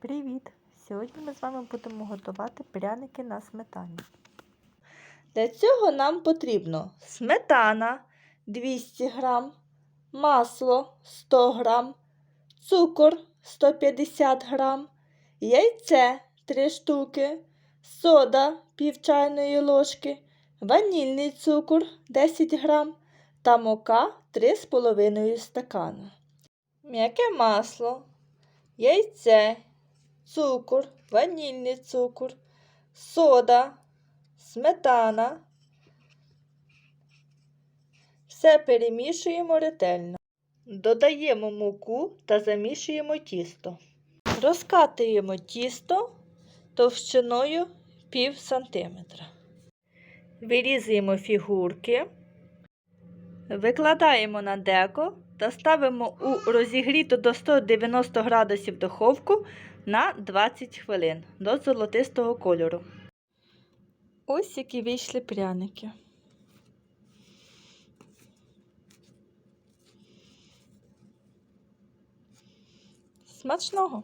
Привіт! Сьогодні ми з вами будемо готувати пряники на сметані. Для цього нам потрібно сметана 200 г, масло 100 г, цукор 150 г, яйце 3 штуки, сода пів чайної ложки, ванільний цукор 10 г та мука 3,5 стакана. М'яке масло, яйце, цукор, ванільний цукор, сода, сметана. Все перемішуємо ретельно. Додаємо муку та замішуємо тісто. Розкатуємо тісто товщиною пів сантиметра. Вирізуємо фігурки. Викладаємо на деко та ставимо у розігріту до 190 градусів духовку на 20 хвилин до золотистого кольору. Ось які вийшли пряники. Смачного!